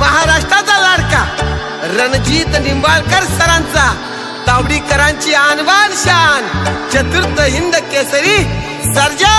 महाराष्ट्राचा लाडका रणजित निंबाळकर सरांचा तावडीकरांची आनवान शान चतुर्थ हिंद केसरी सर्जा!